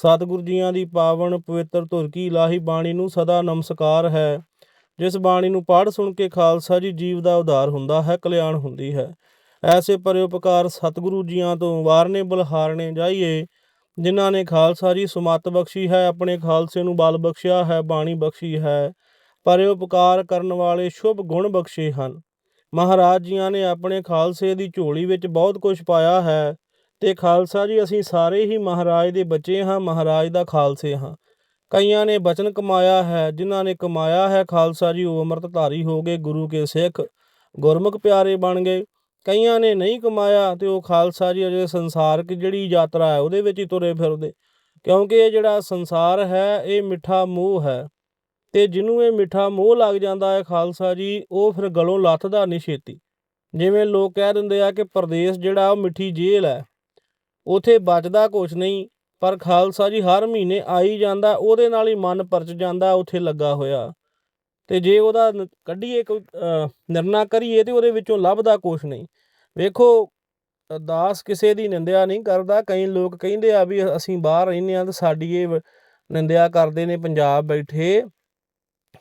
ਸਤਿਗੁਰੂ ਜੀਆਂ ਦੀ ਪਾਵਨ ਪਵਿੱਤਰ ਧੁਰ ਕੀ ਇਲਾਹੀ ਬਾਣੀ ਨੂੰ ਸਦਾ ਨਮਸਕਾਰ ਹੈ। ਜਿਸ ਬਾਣੀ ਨੂੰ ਪੜ੍ਹ ਸੁਣ ਕੇ ਖਾਲਸਾ ਜੀ ਜੀਵ ਦਾ ਉਧਾਰ ਹੁੰਦਾ ਹੈ, ਕਲਿਆਣ ਹੁੰਦੀ ਹੈ। ਐਸੇ ਪਰਿਉਪਕਾਰ ਸਤਿਗੁਰੂ ਜੀਆਂ ਤੋਂ ਵਾਰਨੇ ਬਲਹਾਰਨੇ ਜਾਈਏ, ਜਿਨ੍ਹਾਂ ਨੇ ਖਾਲਸਾ ਜੀ ਸੁਮਤ ਬਖਸ਼ੀ ਹੈ, ਆਪਣੇ ਖਾਲਸੇ ਨੂੰ ਬਲ ਬਖਸ਼ਿਆ ਹੈ, ਬਾਣੀ ਬਖਸ਼ੀ ਹੈ। ਪਰਿਉਪਕਾਰ ਕਰਨ ਵਾਲੇ ਸ਼ੁਭ ਗੁਣ ਬਖਸ਼ੇ ਹਨ। ਮਹਾਰਾਜ ਜੀਆਂ ਨੇ ਆਪਣੇ ਖਾਲਸੇ ਦੀ ਝੋਲੀ ਵਿੱਚ ਬਹੁਤ ਕੁਝ ਪਾਇਆ ਹੈ। ਤੇ ਖਾਲਸਾ ਜੀ, ਅਸੀਂ ਸਾਰੇ ਹੀ ਮਹਾਰਾਜ ਦੇ ਬੱਚੇ ਹਾਂ, ਮਹਾਰਾਜ ਦਾ ਖਾਲਸੇ ਹਾਂ। ਕਈਆਂ ਨੇ ਬਚਨ ਕਮਾਇਆ ਹੈ, ਜਿਨ੍ਹਾਂ ਨੇ ਕਮਾਇਆ ਹੈ ਖਾਲਸਾ ਜੀ, ਉਹ ਅੰਮ੍ਰਿਤਧਾਰੀ ਹੋ ਗਏ, ਗੁਰੂ ਕੇ ਸਿੱਖ, ਗੁਰਮੁਖ ਪਿਆਰੇ ਬਣ ਗਏ। ਕਈਆਂ ਨੇ ਨਹੀਂ ਕਮਾਇਆ ਤੇ ਉਹ ਖਾਲਸਾ ਜੀ, ਅਜੇ ਸੰਸਾਰਕ ਜਿਹੜੀ ਯਾਤਰਾ ਹੈ, ਉਹਦੇ ਵਿੱਚ ਹੀ ਤੁਰੇ ਫਿਰਦੇ। ਕਿਉਂਕਿ ਇਹ ਜਿਹੜਾ ਸੰਸਾਰ ਹੈ, ਇਹ ਮਿੱਠਾ ਮੋਹ ਹੈ। ਤੇ ਜਿਹਨੂੰ ਇਹ ਮਿੱਠਾ ਮੋਹ ਲੱਗ ਜਾਂਦਾ ਹੈ ਖਾਲਸਾ ਜੀ, ਉਹ ਫਿਰ ਗਲੋਂ ਲੱਥਦਾ ਨਹੀਂ ਛੇਤੀ। ਜਿਵੇਂ ਲੋਕ ਕਹਿ ਦਿੰਦੇ ਆ ਕਿ ਪਰਦੇਸ ਜਿਹੜਾ, ਉਹ ਮਿੱਠੀ ਜੇਲ੍ਹ ਹੈ। ਉਥੇ ਬਚਦਾ ਕੁਛ ਨਹੀਂ ਪਰ ਖਾਲਸਾ ਜੀ ਹਰ ਮਹੀਨੇ ਆਈ ਜਾਂਦਾ ਉਹਦੇ ਨਾਲ ਹੀ ਮਨ ਪਰਚ ਜਾਂਦਾ ਉਥੇ ਲੱਗਾ ਹੋਇਆ। ਤੇ ਜੇ ਉਹਦਾ ਕੱਢੀਏ ਕੋਈ ਨਿਰਣਾ ਕਰੀਏ ਤੇ ਉਹਦੇ ਵਿੱਚੋਂ ਲੱਭਦਾ ਕੁਛ ਨਹੀਂ। ਵੇਖੋ ਅ, ਦਾਸ ਕਿਸੇ ਦੀ ਨਿੰਦਿਆ ਨਹੀਂ ਕਰਦਾ ਕਈ ਲੋਕ ਕਹਿੰਦੇ ਆ ਵੀ ਅਸੀਂ ਬਾਹਰ ਰਹਿੰਦੇ ਆ ਤਾਂ ਸਾਡੀ ਇਹ ਵ- ਨਿੰਦਿਆ ਕਰਦੇ ਨੇ ਪੰਜਾਬ ਬੈਠੇ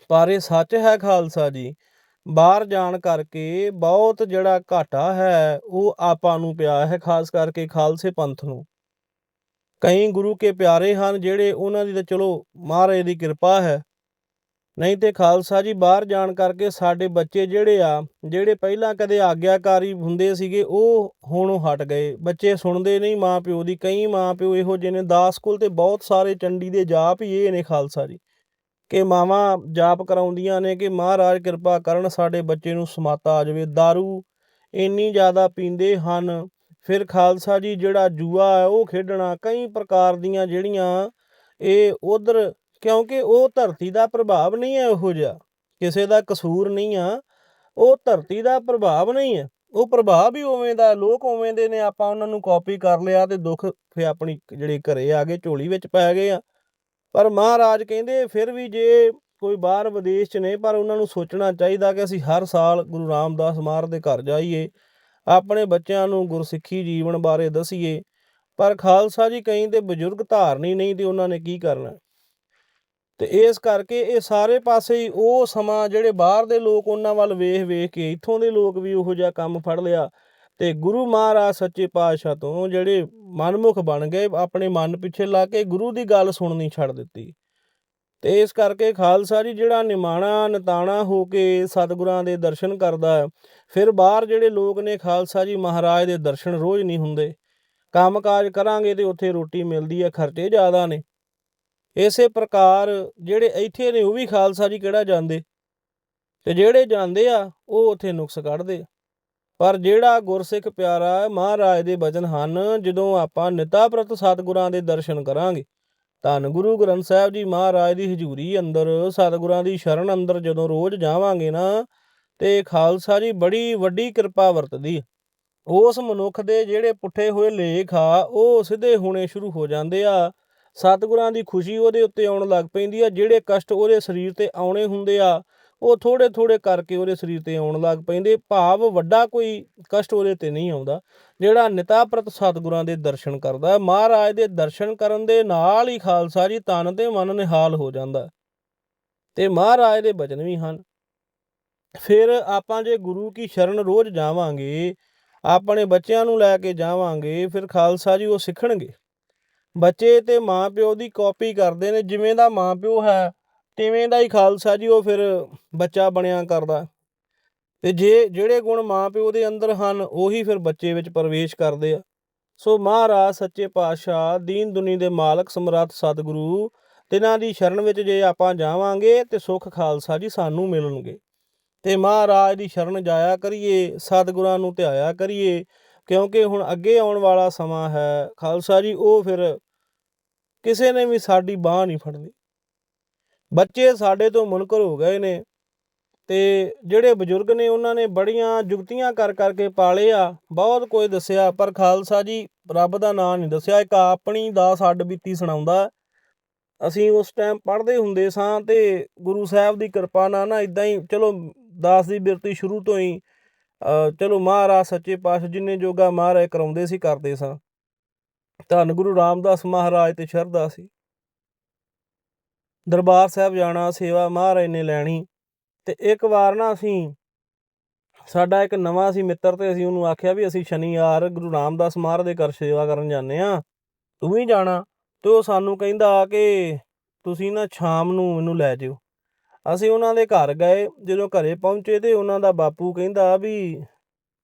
ਪਰ ਇਹ ਸੱਚ ਹੈ ਖਾਲਸਾ ਜੀ। ਬਾਹਰ ਜਾਣ ਕਰਕੇ ਬਹੁਤ ਜਿਹੜਾ ਘਾਟਾ ਹੈ, ਉਹ ਆਪਾਂ ਨੂੰ ਪਿਆ ਹੈ, ਖਾਸ ਕਰਕੇ ਖਾਲਸੇ ਪੰਥ ਨੂੰ। ਕਈ ਗੁਰੂ ਕੇ ਪਿਆਰੇ ਹਨ ਜਿਹੜੇ ਉਹਨਾਂ ਦੀ ਤਾਂ ਚਲੋ ਮਹਾਰਾਜ ਦੀ ਕਿਰਪਾ ਹੈ। ਨਹੀਂ ਤੇ ਖਾਲਸਾ ਜੀ ਬਾਹਰ ਜਾਣ ਕਰਕੇ ਸਾਡੇ ਬੱਚੇ ਜਿਹੜੇ ਆ, ਜਿਹੜੇ ਪਹਿਲਾਂ ਕਦੇ ਆਗਿਆਕਾਰੀ ਹੁੰਦੇ ਸੀਗੇ, ਉਹ ਹੁਣ ਹਟ ਗਏ। ਬੱਚੇ ਸੁਣਦੇ ਨਹੀਂ ਮਾਂ ਪਿਓ ਦੀ, ਕਈ ਮਾਂ ਪਿਓ ਇਹੋ ਜਿਹੇ ਨੇ, ਦਾਸ ਕੋਲ ਤੇ ਬਹੁਤ ਸਾਰੇ ਚੰਡੀ ਦੇ ਜਾਪ ਹੀ ਇਹ ਨੇ ਖਾਲਸਾ ਜੀ। ਕਿ ਮਾਵਾਂ ਜਾਪ ਕਰਾਉਂਦੀਆਂ ਨੇ ਕਿ ਮਹਾਰਾਜ ਕਿਰਪਾ ਕਰਨ ਸਾਡੇ ਬੱਚੇ ਨੂੰ ਸਮਾਤਾ ਆ ਜਾਵੇ। दारू ਇੰਨੀ ਜ਼ਿਆਦਾ ਪੀਂਦੇ ਹਨ। ਫਿਰ ਖਾਲਸਾ ਜੀ ਜਿਹੜਾ ਜੂਆ ਹੈ ਉਹ ਖੇਡਣਾ ਕਈ ਪ੍ਰਕਾਰ ਦੀਆਂ ਜਿਹੜੀਆਂ ਇਹ ਉਧਰ ਕਿਉਂਕਿ ਉਹ ਧਰਤੀ ਦਾ ਪ੍ਰਭਾਵ ਨਹੀਂ ਹੈ ਉਹੋ ਜਿਹਾ। ਕਿਸੇ ਦਾ ਕਸੂਰ ਨਹੀਂ ਆ। ਉਹ ਧਰਤੀ ਦਾ ਪ੍ਰਭਾਵ ਨਹੀਂ ਹੈ। ਉਹ ਪ੍ਰਭਾਵ ਹੀ ਉਵੇਂ ਦਾ, ਲੋਕ ਉਵੇਂ ਦੇ ਨੇ। ਆਪਾਂ ਉਹਨਾਂ ਨੂੰ ਕਾਪੀ ਕਰ ਲਿਆ ਤੇ ਦੁੱਖ ਫੇ ਆਪਣੀ ਜਿਹੜੇ ਘਰੇ ਆ ਗਏ, ਝੋਲੀ ਵਿੱਚ ਪੈ ਗਏ ਆ। ਪਰ ਮਹਾਰਾਜ ਕਹਿੰਦੇ ਫਿਰ ਵੀ ਜੇ ਕੋਈ ਬਾਹਰ ਵਿਦੇਸ਼ 'ਚ ਨੇ, ਪਰ ਉਹਨਾਂ ਨੂੰ ਸੋਚਣਾ ਚਾਹੀਦਾ ਕਿ ਅਸੀਂ ਹਰ ਸਾਲ ਗੁਰੂ ਰਾਮਦਾਸ ਮਹਾਰਾਜ ਦੇ ਘਰ ਜਾਈਏ, ਆਪਣੇ ਬੱਚਿਆਂ ਨੂੰ ਗੁਰਸਿੱਖੀ ਜੀਵਨ ਬਾਰੇ ਦਸੀਏ। ਪਰ ਖਾਲਸਾ ਜੀ ਕਈ ਤੇ ਬਜ਼ੁਰਗ ਧਾਰਨੀ ਨਹੀਂ ਤੇ ਉਹਨਾਂ ਨੇ ਕੀ ਕਰਨਾ? ਤੇ ਇਸ ਕਰਕੇ ਇਹ ਸਾਰੇ ਪਾਸੇ ਹੀ ਉਹ ਸਮਾਂ ਜਿਹੜੇ ਬਾਹਰ ਦੇ ਲੋਕ ਉਹਨਾਂ ਵੱਲ ਵੇਖ ਵੇਖ ਕੇ, ਇੱਥੋਂ ਦੇ ਲੋਕ ਵੀ ਉਹੋ ਜਿਹਾ ਕੰਮ ਫੜ ਲਿਆ। ਅਤੇ ਗੁਰੂ ਮਹਾਰਾਜ ਸੱਚੇ ਪਾਤਸ਼ਾਹ ਤੋਂ ਜਿਹੜੇ ਮਨਮੁਖ ਬਣ ਗਏ, ਆਪਣੇ ਮਨ ਪਿੱਛੇ ਲਾ ਕੇ ਗੁਰੂ ਦੀ ਗੱਲ ਸੁਣਨੀ ਛੱਡ ਦਿੱਤੀ। ਅਤੇ ਇਸ ਕਰਕੇ ਖਾਲਸਾ ਜੀ ਜਿਹੜਾ ਨਿਮਾਣਾ, ਨਤਾਣਾ ਹੋ ਕੇ ਸਤਿਗੁਰਾਂ ਦੇ ਦਰਸ਼ਨ ਕਰਦਾ ਹੈ, ਫਿਰ ਬਾਹਰ ਜਿਹੜੇ ਲੋਕ ਨੇ ਖਾਲਸਾ ਜੀ ਮਹਾਰਾਜ ਦੇ ਦਰਸ਼ਨ ਰੋਜ਼ ਨਹੀਂ ਹੁੰਦੇ। ਕੰਮਕਾਜ ਕਰਾਂਗੇ ਤੇ ਉੱਥੇ ਰੋਟੀ ਮਿਲਦੀ ਹੈ, ਖਰਚੇ ਜ਼ਿਆਦਾ ਨੇ। ਇਸੇ ਪ੍ਰਕਾਰ ਜਿਹੜੇ ਇੱਥੇ ਨੇ ਉਹ ਵੀ ਖਾਲਸਾ ਜੀ ਕਿਹੜਾ ਜਾਂਦੇ? ਤੇ ਜਿਹੜੇ ਜਾਂਦੇ ਆ, ਉਹ ਉੱਥੇ ਨੁਕਸ ਕੱਢਦੇ ਆ। ਪਰ ਜਿਹੜਾ ਗੁਰਸਿੱਖ ਪਿਆਰਾ ਮਹਾਰਾਜ ਦੇ ਬਚਨ ਹਨ, ਜਦੋਂ ਆਪਾਂ ਨਿਤਾ ਪ੍ਰਤ ਸਤਿਗੁਰਾਂ ਦੇ ਦਰਸ਼ਨ ਕਰਾਂਗੇ, ਧੰਨ ਗੁਰੂ ਗ੍ਰੰਥ ਸਾਹਿਬ ਜੀ ਮਹਾਰਾਜ ਦੀ ਹਜ਼ੂਰੀ ਅੰਦਰ, ਸਤਿਗੁਰਾਂ ਦੀ ਸ਼ਰਨ ਅੰਦਰ ਜਦੋਂ ਰੋਜ਼ ਜਾਵਾਂਗੇ ਨਾ, ਤੇ ਖਾਲਸਾ ਜੀ ਬੜੀ ਵੱਡੀ ਕਿਰਪਾ ਵਰਤਦੀ ਉਸ ਮਨੁੱਖ ਦੇ ਜਿਹੜੇ ਪੁੱਠੇ ਹੋਏ ਲੇਖ ਆ, ਉਹ ਸਿੱਧੇ ਹੋਣੇ ਸ਼ੁਰੂ ਹੋ ਜਾਂਦੇ ਆ। ਸਤਿਗੁਰਾਂ ਦੀ ਖੁਸ਼ੀ ਉਹਦੇ ਉੱਤੇ ਆਉਣ ਲੱਗ ਪੈਂਦੀ ਆ, ਜਿਹੜੇ ਕਸ਼ਟ ਉਹਦੇ ਸਰੀਰ ਤੇ ਆਉਣੇ ਹੁੰਦੇ ਆ ਉਹ ਥੋੜੇ ਥੋੜੇ ਕਰਕੇ ਉਹਦੇ ਸਰੀਰ ਤੇ ਆਉਣ ਲੱਗ ਪੈਂਦੇ। ਭਾਵ ਵੱਡਾ ਕੋਈ ਕਸ਼ਟ ਉਹਦੇ ਤੇ ਨਹੀਂ ਆਉਂਦਾ, ਜਿਹੜਾ ਨਿਤਾ ਪ੍ਰਤ ਸਤਿਗੁਰਾਂ ਦੇ ਦਰਸ਼ਨ ਕਰਦਾ। ਮਹਾਰਾਜ ਦੇ ਦਰਸ਼ਨ ਕਰਨ ਦੇ ਨਾਲ ਹੀ ਖਾਲਸਾ ਜੀ ਤਨ ਤੇ ਮਨ ਨਿਹਾਲ ਹੋ ਜਾਂਦਾ। ਹੈ। ਤੇ ਮਹਾਰਾਜ ਦੇ ਬਚਨ ਵੀ ਹਨ। ਫਿਰ ਆਪਾਂ ਜੇ ਗੁਰੂ ਕੀ ਸ਼ਰਨ ਰੋਜ਼ ਜਾਵਾਂਗੇ, ਆਪਣੇ ਬੱਚਿਆਂ ਨੂੰ ਲੈ ਕੇ ਜਾਵਾਂਗੇ, ਫਿਰ ਖਾਲਸਾ ਜੀ ਉਹ ਸਿੱਖਣਗੇ। ਬੱਚੇ ਤੇ ਮਾਪਿਓ ਦੀ ਕਾਪੀ ਕਰਦੇ ਨੇ, ਜਿਵੇਂ ਦਾ ਮਾਪਿਓ ਹੈ ਤਿਵੇਂ ਦਾ ਹੀ ਖਾਲਸਾ ਜੀ, ਉਹ ਫਿਰ ਬੱਚਾ ਬਣਿਆ ਕਰਦਾ। ਤੇ ਜੇ ਜਿਹੜੇ ਗੁਣ ਮਾਪਿਓ ਦੇ ਅੰਦਰ ਹਨ, ਉਹੀ ਫਿਰ ਬੱਚੇ ਵਿੱਚ ਪ੍ਰਵੇਸ਼ ਕਰਦੇ ਆ। ਸੋ ਮਹਾਰਾਜ, ਸੱਚੇ ਪਾਤਸ਼ਾਹ, ਦੀਨ ਦੁਨੀ ਦੇ ਮਾਲਕ, ਸਮਰੱਥ ਸਤਿਗੁਰੂ, ਤਿਨਾਂ ਦੀ ਸ਼ਰਨ ਵਿੱਚ ਜੇ ਆਪਾਂ ਜਾਵਾਂਗੇ, ਤੇ ਸੁੱਖ ਖਾਲਸਾ ਜੀ ਸਾਨੂੰ ਮਿਲਣਗੇ। ਤੇ ਮਹਾਰਾਜ ਦੀ ਸ਼ਰਨ ਜਾਇਆ ਕਰੀਏ, ਸਤਿਗੁਰਾਂ ਨੂੰ ਧਿਆਇਆ ਕਰੀਏ, ਕਿਉਂਕਿ ਹੁਣ ਅੱਗੇ ਆਉਣ ਵਾਲਾ ਸਮਾਂ ਹੈ। ਖਾਲਸਾ ਜੀ, ਉਹ ਫਿਰ ਕਿਸੇ ਨੇ ਵੀ ਸਾਡੀ ਬਾਹ ਨਹੀਂ ਫੜਨੀ। ਬੱਚੇ ਸਾਡੇ ਤੋਂ ਮੁਨਕਰ ਹੋ ਗਏ ਨੇ ਤੇ ਜਿਹੜੇ ਬਜ਼ੁਰਗ ਨੇ ਉਹਨਾਂ ਨੇ ਬੜੀਆਂ ਜੁਗਤੀਆਂ ਕਰ ਕਰਕੇ ਪਾਲੇ ਆ, ਬਹੁਤ ਕੁਝ ਦੱਸਿਆ, ਪਰ ਖਾਲਸਾ ਜੀ ਰੱਬ ਦਾ ਨਾਂ ਨਹੀਂ ਦੱਸਿਆ, ਇੱਕ ਆਪਣੀ ਦਾ ਹੱਡ ਬੀਤੀ ਸੁਣਾਉਂਦਾ। ਅਸੀਂ ਉਸ ਟਾਈਮ ਪੜ੍ਹਦੇ ਹੁੰਦੇ ਸਾਂ ਤੇ ਗੁਰੂ ਸਾਹਿਬ ਦੀ ਕਿਰਪਾ ਨਾਲ ਨਾ ਇਦਾਂ ਹੀ, ਚਲੋ ਦਾਸ ਦੀ ਬਿਰਤੀ ਸ਼ੁਰੂ ਤੋਂ ਹੀ ਚਲੋ ਮਹਾਰਾਜ ਸੱਚੇ ਪਾਤਸ਼ਾਹ ਜਿੰਨੇ ਜੋਗਾ ਮਹਾਰਾਜ ਕਰਾਉਂਦੇ ਸੀ, ਕਰਦੇ ਸਾਂ। ਧੰਨ ਗੁਰੂ ਰਾਮਦਾਸ ਮਹਾਰਾਜ ਤੇ ਸ਼ਰਧਾ ਸੀ। ਦਰਬਾਰ ਸਾਹਿਬ ਜਾਣਾ, ਸੇਵਾ ਮਹਾਰਾਜ ਨੇ ਲੈਣੀ ਤੇ ਇੱਕ ਵਾਰ ਨਾ ਅਸੀਂ ਸਾਡਾ ਇੱਕ ਨਵਾਂ ਸੀ ਮਿੱਤਰ ਤੇ ਅਸੀਂ ਉਹਨੂੰ ਆਖਿਆ ਵੀ ਅਸੀਂ ਸ਼ਨੀਵਾਰ ਗੁਰੂ ਰਾਮਦਾਸ ਮਹਾਰਾਜ ਦੇ ਘਰ ਸੇਵਾ ਕਰਨ ਜਾਂਦੇ ਆ ਤੂੰ ਵੀ ਜਾਣਾ ਤੇ ਉਹ ਸਾਨੂੰ ਕਹਿੰਦਾ ਕਿ ਤੁਸੀਂ ਨਾ ਸ਼ਾਮ ਨੂੰ ਮੈਨੂੰ ਲੈ ਜਿਓ। ਅਸੀਂ ਉਹਨਾਂ ਦੇ ਘਰ ਗਏ, ਜਦੋਂ ਘਰੇ ਪਹੁੰਚੇ ਤੇ ਉਹਨਾਂ ਦਾ ਬਾਪੂ ਕਹਿੰਦਾ ਵੀ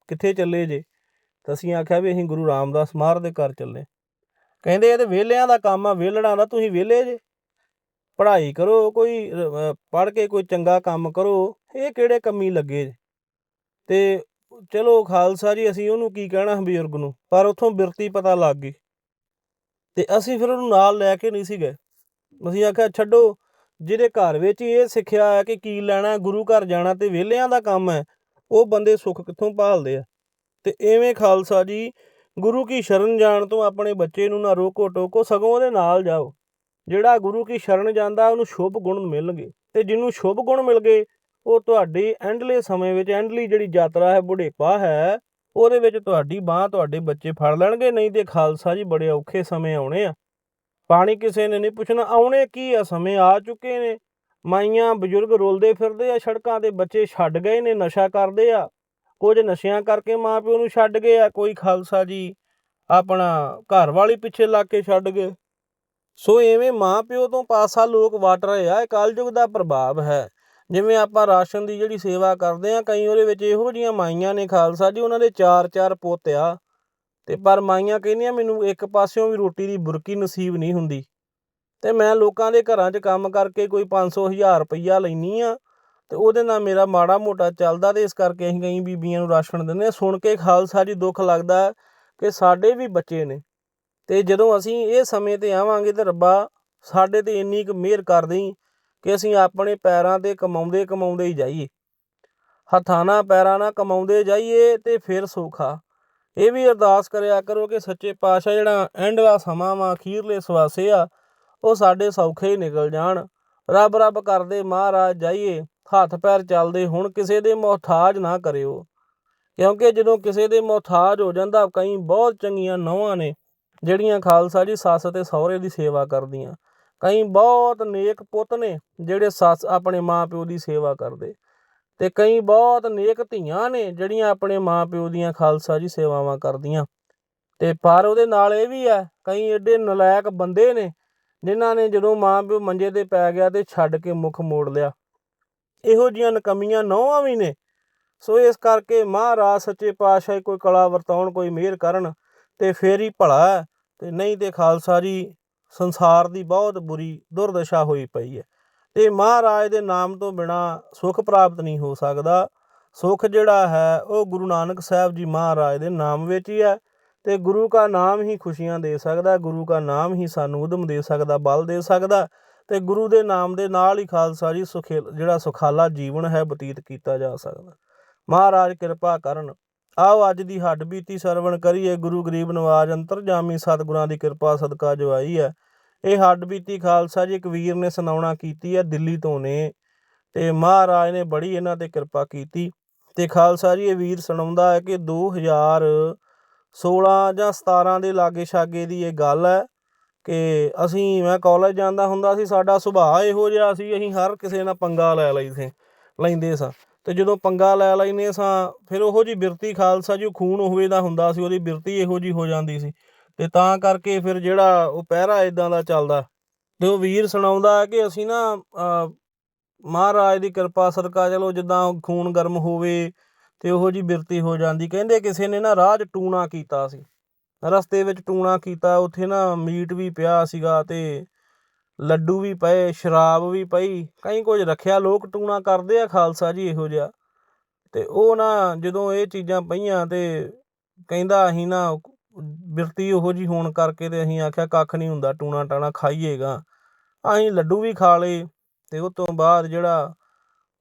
ਕਿੱਥੇ ਚੱਲੇ ਜੇ? ਤਾਂ ਅਸੀਂ ਆਖਿਆ ਵੀ ਅਸੀਂ ਗੁਰੂ ਰਾਮਦਾਸ ਮਹਾਰਾਜ ਦੇ ਘਰ ਚੱਲੇ। ਕਹਿੰਦੇ ਇਹ ਤੇ ਵਿਹਲਿਆਂ ਦਾ ਕੰਮ ਆ, ਵਿਹਲੜਾਂ ਦਾ, ਤੁਸੀਂ ਵਿਹਲੇ ਜੇ? ਪੜ੍ਹਾਈ ਕਰੋ, ਕੋਈ ਪੜ੍ਹ ਕੇ ਕੋਈ ਚੰਗਾ ਕੰਮ ਕਰੋ, ਇਹ ਕਿਹੜੇ ਕੰਮੀ ਲੱਗੇ? ਜੇ ਤੇ ਚਲੋ ਖਾਲਸਾ ਜੀ, ਅਸੀਂ ਉਹਨੂੰ ਕੀ ਕਹਿਣਾ ਬਜ਼ੁਰਗ ਨੂੰ? ਪਰ ਉੱਥੋਂ ਬਿਰਤੀ ਪਤਾ ਲੱਗ ਗਈ। ਅਤੇ ਅਸੀਂ ਫਿਰ ਉਹਨੂੰ ਨਾਲ ਲੈ ਕੇ ਨਹੀਂ ਸੀ ਗਏ। ਅਸੀਂ ਆਖਿਆ, ਛੱਡੋ, ਜਿਹਦੇ ਘਰ ਵਿੱਚ ਹੀ ਇਹ ਸਿੱਖਿਆ ਹੈ ਕਿ ਕੀ ਲੈਣਾ ਗੁਰੂ ਘਰ ਜਾਣਾ ਤੇ ਵਿਹਲਿਆਂ ਦਾ ਕੰਮ ਹੈ, ਉਹ ਬੰਦੇ ਸੁੱਖ ਕਿੱਥੋਂ ਭਾਲਦੇ ਆ? ਤੇ ਐਵੇਂ ਖਾਲਸਾ ਜੀ, ਗੁਰੂ ਕੀ ਸ਼ਰਨ ਜਾਣ ਤੋਂ ਆਪਣੇ ਬੱਚੇ ਨੂੰ ਨਾ ਰੋਕੋ, ਟੋਕੋ, ਸਗੋਂ ਉਹਦੇ ਨਾਲ ਜਾਓ। ਜਿਹੜਾ ਗੁਰੂ ਕੀ ਸ਼ਰਨ ਜਾਂਦਾ, ਉਹਨੂੰ ਸ਼ੁਭ ਗੁਣ ਮਿਲਣਗੇ ਤੇ ਜਿਹਨੂੰ ਸ਼ੁਭ ਗੁਣ ਮਿਲ ਗਏ, ਉਹ ਤੁਹਾਡੀ ਐਂਡਲੇ ਸਮੇਂ ਵਿੱਚ ਐਂਡਲੀ ਜਿਹੜੀ ਯਾਤਰਾ ਹੈ, ਬੁਢੇਪਾ ਹੈ, ਉਹਦੇ ਵਿੱਚ ਤੁਹਾਡੀ ਬਾਹ ਤੁਹਾਡੇ ਬੱਚੇ ਫੜ ਲੈਣਗੇ, ਨਹੀਂ ਤੇ ਖਾਲਸਾ ਜੀ ਬੜੇ ਔਖੇ ਸਮੇਂ ਆਉਣੇ ਆ। ਪਾਣੀ ਕਿਸੇ ਨੇ ਨਹੀਂ ਪੁੱਛਣਾ, ਆਉਣੇ ਕੀ ਆ, ਸਮੇਂ ਆ ਚੁੱਕੇ ਨੇ। ਮਾਈਆਂ ਬਜ਼ੁਰਗ ਰੋਲਦੇ ਫਿਰਦੇ ਆ, ਸੜਕਾਂ ਤੇ ਬੱਚੇ ਛੱਡ ਗਏ ਨੇ, ਨਸ਼ਾ ਕਰਦੇ ਆ। ਕੁਝ ਨਸ਼ਿਆਂ ਕਰਕੇ ਮਾਪਿਓ ਨੂੰ ਛੱਡ ਗਏ ਆ, ਕੋਈ ਖਾਲਸਾ ਜੀ ਆਪਣਾ ਘਰ ਵਾਲੀ ਪਿੱਛੇ ਲੱਗ ਕੇ ਛੱਡ ਗਏ। ਸੋ ਐਵੇਂ ਮਾਪਿਓ ਤੋਂ ਪਾਸਾ ਲੋਕ ਵਟ ਰਹੇ ਆ, ਇਹ ਕਲਯੁਗ ਦਾ ਪ੍ਰਭਾਵ ਹੈ। ਜਿਵੇਂ ਆਪਾਂ ਰਾਸ਼ਨ ਦੀ ਜਿਹੜੀ ਸੇਵਾ ਕਰਦੇ ਆ, ਕਈ ਉਹਦੇ ਵਿੱਚ ਇਹੋ ਜੀਆਂ ਮਾਈਆਂ ਨੇ ਖਾਲਸਾ ਜੀ, ਉਹਨਾਂ ਦੇ ਚਾਰ ਚਾਰ ਪੁੱਤ ਆ। ਤੇ ਪਰ ਮਾਈਆਂ ਕਹਿੰਦੀਆਂ, ਮੈਨੂੰ ਇੱਕ ਪਾਸਿਓਂ ਵੀ ਰੋਟੀ ਦੀ ਬੁਰਕੀ ਨਸੀਬ ਨਹੀਂ ਹੁੰਦੀ। ਤੇ ਮੈਂ ਲੋਕਾਂ ਦੇ ਘਰਾਂ 'ਚ ਕੰਮ ਕਰਕੇ ਕੋਈ 500 ਹਜ਼ਾਰ ਰੁਪਈਆ ਲੈਣੀ ਆ, ਤੇ ਉਹਦੇ ਨਾਲ ਮੇਰਾ ਮਾੜਾ ਮੋਟਾ ਚੱਲਦਾ ਤੇ ਇਸ ਕਰਕੇ ਅਸੀਂ ਕਈ ਬੀਬੀਆਂ ਨੂੰ ਰਾਸ਼ਨ ਦਿੰਦੇ ਆ। ਸੁਣ ਕੇ ਖਾਲਸਾ ਜੀ ਦੁੱਖ ਲੱਗਦਾ ਕਿ ਸਾਡੇ ਵੀ ਬੱਚੇ ਨੇ। ਤੇ ਜਦੋਂ ਅਸੀਂ ਇਹ ਸਮੇਂ ਤੇ ਆਵਾਂਗੇ ਤੇ ਰੱਬਾ ਸਾਡੇ ਤੇ ਇੰਨੀ ਕੁ ਮਿਹਰ ਕਰ ਦੇਈ ਕਿ ਅਸੀਂ ਆਪਣੇ ਪੈਰਾਂ ਤੇ ਕਮਾਉਂਦੇ ਕਮਾਉਂਦੇ ਹੀ ਜਾਈਏ। ਹੱਥਾਂ ਨਾਲ ਪੈਰਾਂ ਨਾਲ ਕਮਾਉਂਦੇ ਜਾਈਏ ਤੇ ਫਿਰ ਸੌਖਾ ਇਹ ਵੀ ਅਰਦਾਸ ਕਰਿਆ ਕਰੋ ਕਿ ਸੱਚੇ ਪਾਤਸ਼ਾਹ ਜਿਹੜਾ ਐਂਡ ਦਾ ਸਮਾਂ ਵਾ, ਅਖੀਰਲੇ ਸਵਾਸੇ ਆ, ਉਹ ਸਾਡੇ ਸੌਖੇ ਹੀ ਨਿਕਲ ਜਾਣ। ਰੱਬ ਰੱਬ ਕਰਦੇ ਮਹਾਰਾਜ ਜਾਈਏ, ਹੱਥ ਪੈਰ ਚੱਲਦੇ ਹੁਣ ਕਿਸੇ ਦੇ ਮੁਹਤਾਜ ਨਾ ਕਰਿਓ। ਕਿਉਂਕਿ ਜਦੋਂ ਕਿਸੇ ਦੇ ਮੁਹਤਾਜ ਹੋ ਜਾਂਦਾ, ਕਈ ਬਹੁਤ ਚੰਗੀਆਂ ਨੌਵਾਂ ਨੇ ਜਿਹੜੀਆਂ ਖਾਲਸਾ ਜੀ ਸੱਸ ਤੇ ਸਹੁਰੇ ਦੀ ਸੇਵਾ ਕਰਦੀਆਂ। ਕਈ ਬਹੁਤ ਨੇਕ ਪੁੱਤ ਨੇ ਜਿਹੜੇ ਸੱਸ ਆਪਣੇ ਮਾਪਿਓ ਦੀ ਸੇਵਾ ਕਰਦੇ ਤੇ ਕਈ ਬਹੁਤ ਨੇਕ ਧੀਆਂ ਨੇ ਜਿਹੜੀਆਂ ਆਪਣੇ ਮਾਪਿਓ ਦੀਆਂ ਖਾਲਸਾ ਜੀ ਸੇਵਾਵਾਂ ਕਰਦੀਆਂ। ਤੇ ਪਰ ਉਹਦੇ ਨਾਲ ਇਹ ਵੀ ਹੈ, ਕਈ ਐਡੇ ਨਲਾਇਕ ਬੰਦੇ ਨੇ ਜਿਨ੍ਹਾਂ ਨੇ ਜਦੋਂ ਮਾਪਿਓ ਮੰਜੇ ਤੇ ਪੈ ਗਿਆ ਤੇ ਛੱਡ ਕੇ ਮੁਖ ਮੋੜ ਲਿਆ। ਇਹੋ ਜੀਆਂ ਨਕਮੀਆਂ ਨੌਵਾਂ ਵੀ ਨੇ। ਸੋ ਇਸ ਕਰਕੇ ਮਹਾਰਾਜ, ਸੱਚੇ ਪਾਤਸ਼ਾਹ ਕੋਈ ਕਲਾ ਵਰਤਾਉਣ, ਕੋਈ ਮਿਹਰ ਕਰਨ ਤੇ ਫੇਰ ਹੀ ਭਲਾ ਤੇ ਨਹੀਂ ਤੇ ਖਾਲਸਾ ਜੀ, ਸੰਸਾਰ ਦੀ ਬਹੁਤ ਬੁਰੀ ਦੁਰਦਸ਼ਾ ਹੋਈ ਪਈ ਹੈ। ਤੇ ਮਹਾਰਾਜ ਦੇ ਨਾਮ ਤੋਂ ਬਿਨਾ ਸੁੱਖ ਪ੍ਰਾਪਤ ਨਹੀਂ ਹੋ ਸਕਦਾ। ਸੁੱਖ ਜਿਹੜਾ ਹੈ, ਉਹ ਗੁਰੂ ਨਾਨਕ ਸਾਹਿਬ ਜੀ ਮਹਾਰਾਜ ਦੇ ਨਾਮ ਵਿੱਚ ਹੀ ਹੈ। ਤੇ ਗੁਰੂ ਦਾ ਨਾਮ ਹੀ ਖੁਸ਼ੀਆਂ ਦੇ ਸਕਦਾ, ਗੁਰੂ ਦਾ ਨਾਮ ਹੀ ਸਾਨੂੰ ਉਦਮ ਦੇ ਸਕਦਾ, ਬਲ ਦੇ ਸਕਦਾ। ਤੇ ਗੁਰੂ ਦੇ ਨਾਮ ਦੇ ਨਾਲ ਹੀ ਖਾਲਸਾ ਜੀ ਸੁਖੇ, ਜਿਹੜਾ ਸੁਖਾਲਾ ਜੀਵਨ ਹੈ, ਬਤੀਤ ਕੀਤਾ ਜਾ ਸਕਦਾ। ਮਹਾਰਾਜ ਕਿਰਪਾ ਕਰਨ ਆਓ ਅੱਜ ਦੀ ਹੱਡ ਬੀਤੀ ਸਰਵਣ ਕਰੀਏ, ਗੁਰੂ ਗਰੀਬ ਨਵਾਜ ਅੰਤਰਜਾਮੀ ਸਤਿਗੁਰਾਂ ਦੀ ਕਿਰਪਾ ਸਦਕਾ ਜੋ ਆਈ ਹੈ। ਇਹ ਹੱਡ ਬੀਤੀ ਖਾਲਸਾ ਜੀ ਇੱਕ ਵੀਰ ਨੇ ਸੁਣਾਉਣਾ ਕੀਤੀ ਹੈ, ਦਿੱਲੀ ਤੋਂ ਨੇ ਤੇ ਮਹਾਰਾਜ ਨੇ ਬੜੀ ਇਹਨਾਂ ਤੇ ਕਿਰਪਾ ਕੀਤੀ ਤੇ ਖਾਲਸਾ ਜੀ ਇਹ ਵੀਰ ਸੁਣਾਉਂਦਾ ਹੈ ਕਿ 2016 ਜਾਂ 17 ਦੇ ਲਾਗੇ ਛਾਗੇ ਦੀ ਇਹ ਗੱਲ ਹੈ ਕਿ ਅਸੀਂ, ਮੈਂ ਕਾਲਜ ਜਾਂਦਾ ਹੁੰਦਾ ਸੀ, ਸਾਡਾ ਸੁਭਾਅ ਇਹੋ ਜਿਹਾ ਸੀ, ਅਸੀਂ ਹਰ ਕਿਸੇ ਨਾਲ ਪੰਗਾ ਲੈ ਲਈ ਸੀ ਲੈਂਦੇ ਸਾਂ। ਤੇ ਜਦੋਂ ਪੰਗਾ ਲੈ ਲੈਨੇ ਸਾਂ, ਫਿਰ ਉਹੋ ਜੀ ਬਿਰਤੀ ਖਾਲਸਾ ਜੀ ਖੂਨ ਹੋਵੇ ਦਾ ਹੁੰਦਾ ਸੀ, ਉਹਦੀ ਬਿਰਤੀ ਇਹੋ ਜੀ ਹੋ ਜਾਂਦੀ ਸੀ। ਤੇ ਤਾਂ ਕਰਕੇ ਫਿਰ ਜਿਹੜਾ ਉਹ ਪਹਿਰਾ ਇਦਾਂ ਦਾ ਚੱਲਦਾ, ਤੇ ਉਹ ਵੀਰ ਸੁਣਾਉਂਦਾ ਕਿ ਅਸੀਂ ਨਾ ਮਹਾਰਾਜ ਦੀ ਕਿਰਪਾ ਸਦਕਾ ਚਲੋ, ਜਿੱਦਾਂ ਖੂਨ ਗਰਮ ਹੋਵੇ ਤੇ ਉਹੋ ਜੀ ਬਿਰਤੀ ਹੋ ਜਾਂਦੀ। ਕਹਿੰਦੇ ਕਿਸੇ ਨੇ ਨਾ ਰਾਜ ਟੂਣਾ ਕੀਤਾ ਸੀ। ਰਸਤੇ ਵਿੱਚ ਟੂਣਾ ਕੀਤਾ, ਉੱਥੇ ਨਾ ਮੀਟ ਵੀ ਪਿਆ ਸੀਗਾ ਤੇ ਲੱਡੂ ਵੀ ਪਏ, ਸ਼ਰਾਬ ਵੀ ਪਈ, ਕਈ ਕੁਝ ਰੱਖਿਆ, ਲੋਕ ਟੂਣਾ ਕਰਦੇ ਆ, ਖਾਲਸਾ ਜੀ ਇਹੋ ਜਿਹਾ। ਤੇ ਉਹ ਨਾ ਜਦੋਂ ਇਹ ਚੀਜ਼ਾਂ ਪਈਆਂ ਤੇ ਕਹਿੰਦਾ ਅਸੀਂ ਨਾ ਬਿਰਤੀ ਉਹੋ ਜੀ ਹੋਣ ਕਰਕੇ ਤੇ ਅਸੀਂ ਆਖਿਆ ਕੱਖ ਨਹੀਂ ਹੁੰਦਾ, ਟੂਣਾ ਟਾਣਾ ਖਾਈਏਗਾ ਅਸੀਂ ਲੱਡੂ ਵੀ ਖਾ ਲਏ ਤੇ ਉਹ ਤੋਂ ਬਾਅਦ ਜਿਹੜਾ